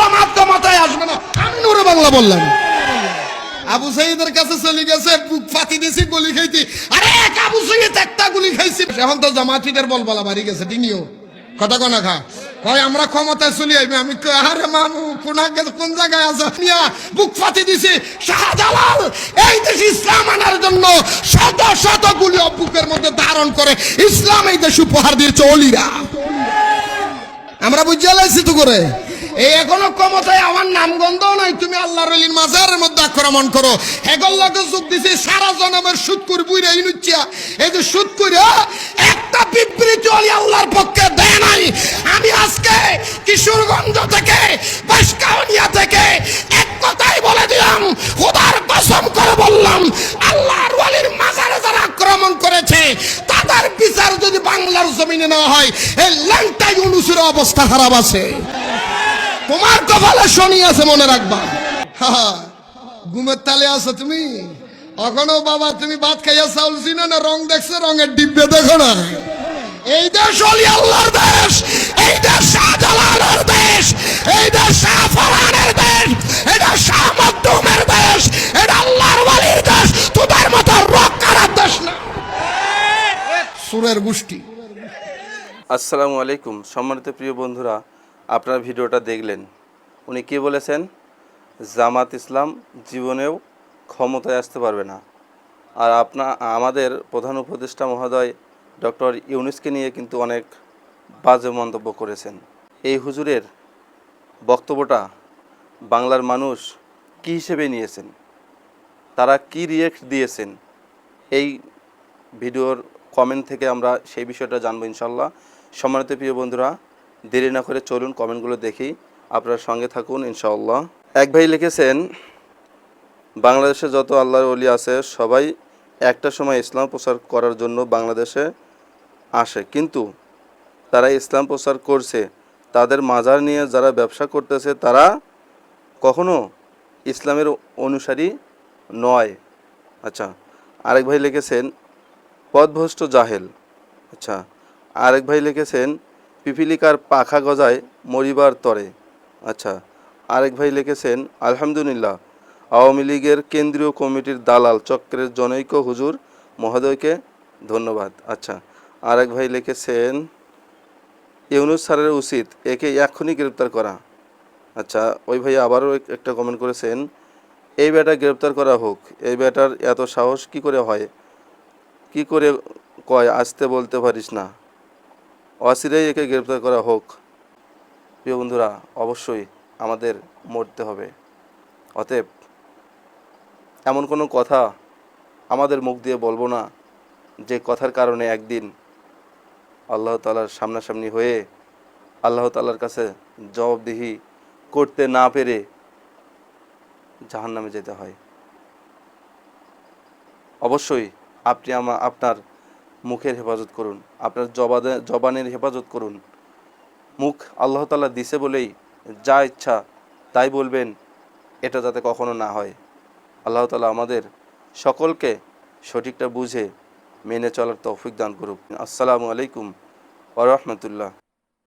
জামাত ক্ষমতায় আসবে না। আমি নুরে বাংলা বললাম আবু সাইদের কাছে চলে গেছে বুক ফাতি গুলি খাইতি আরে এক আবু সাইদ একটা গুলি খাইছি। এখন তো জামাতিদের বাড়ি গেছে ঠিকইও কথা কোনা খা। কয় আমরা ক্ষমতায় চলে আইবে আমি আরে মামু কোন জায়গায় আছে? মিয়া বুক ফাতি দিছি। শাহজালাল এই দেশ ইসলাম আনার জন্য শত শত গুলি বুকের মধ্যে ধারণ করে ইসলাম এই দেশ উপহার দিয়েছে অলিরা। আমরা বুঝে লাইছি তো করে। এই এখনও ক্ষমতায় আমার নাম গন্ধ নাই। তুমি আল্লাহ রলির মাজারের মধ্যে আক্রমণ করো। হেগল লাগে যোগ দিছে, সারা জনমের সুদ করে বুইরা ইনুচ্ছিয়া এই যে সুদ করে একটা বিবৃতি অলি আল্লাহর পক্ষে দেয় নাই। আমি আজকে কিশোরগঞ্জ থেকে, বাসকাউনিয়া থেকে এক কথাই বলে দিলাম, খোদার কসম করে বললাম, আল্লাহর ওয়ালির মাজারে যারা আক্রমণ করেছে, তাদের বিচার যদি বাংলার জমিনে না হয়, এই ল্যাংটাই অনুসুর অবস্থা খারাপ আছে। তোমার কপালে শনি আছে, মনে রাখবা। ঘুমের তালে আছো তুমি? এখনও বাবা, তুমি ভাত খাইয়া চাউল চিনো না? রং দেখছ, রঙের ডিব্বে দেখো না? এই দেশ অলি আল্লাহর দেশ, এই দেশ শাহজালালের দেশ, এই দেশ শাহ ফরহানের দেশ এটা শাহ মখদুমের দেশ এটা আল্লাহর ওয়ালির দেশ, তোদের মতো রক্ষার দেশ না। সুরের গোষ্ঠী। আসসালামু আলাইকুম, সম্মানিত প্রিয় বন্ধুরা আপনারা ভিডিওটা দেখলেন। উনি কি বলেছেন? জামাত ইসলাম জীবনেও ক্ষমতায় আসতে পারবে না। আর আপনা, আমাদের প্রধান উপদেষ্টা মহোদয় ডক্টর ইউনুসকে নিয়ে কিন্তু অনেক বাজে মন্তব্য করেছেন। এই হুজুরের বক্তব্যটা বাংলার মানুষ কী হিসেবে নিয়েছেন? তারা কি রিয়েক্ট দিয়েছেন? এই ভিডিওর কমেন্ট থেকে আমরা সেই বিষয়টা জানব ইনশাল্লাহ সম্মানিত প্রিয় বন্ধুরা দেরি না করে চলুন কমেন্টগুলো দেখি আপনার সঙ্গে থাকুন, ইনশাআল্লাহ। এক ভাই লিখেছেন, বাংলাদেশে যত আল্লাহর অলি আছে, সবাই একটা সময় ইসলাম প্রচার করার জন্য বাংলাদেশে আসে। কিন্তু তারা ইসলাম প্রচার করছে, তাদের মাজার নিয়ে যারা ব্যবসা করতেছে, তারা কখনো ইসলামের অনুসারী নয়। আচ্ছা আরেক ভাই লিখেছেন পদভ্রষ্ট জাহেল। আচ্ছা আরেক ভাই লিখেছেন পিপিলিকার পাখা গজায় মরিবার তরে। আচ্ছা আরেক ভাই লিখেছেন, আলহামদুলিল্লাহ, আওয়ামী লীগের কেন্দ্রীয় কমিটির দালাল চক্রের জনৈক হুজুর মহোদয়কে ধন্যবাদ। আচ্ছা আরেক ভাই লিখেছেন, ইউনুস স্যারের উচিত একে এক্ষুনি গ্রেপ্তার করা। আচ্ছা ওই ভাই আবারও একটা কমেন্ট করেছেন, এই বেটা গ্রেপ্তার করা হোক, এই বেটার এত সাহস কি করে হয়? কি করে কয়? আসতে বলতে পারিস না। অচিরেই একে গ্রেপ্তার করা হোক। প্রিয় বন্ধুরা, অবশ্যই আমাদের মরতে হবে। অতএব এমন কোনো কথা আমাদের মুখ দিয়ে বলব না, যে কথার কারণে একদিন আল্লাহ তালার সামনাসামনি হয়ে আল্লাহ তালার কাছে জবাবদিহি করতে না পেরে জাহান্নামে যেতে হয়। অবশ্যই আপনি আমা আপনার মুখের হেফাজত করুন। আপনার জবাদে জবানের হেফাজত করুন। মুখ আল্লাহ তালা দিছে বলেই যা ইচ্ছা তাই বলবেন, এটা যাতে কখনো না হয়। আল্লাহ তালা আমাদের সকলকে সঠিকটা বুঝে মেনে চলার তৌফিক দান করুক। আসসালামু আলাইকুম ওরহমতুল্লাহ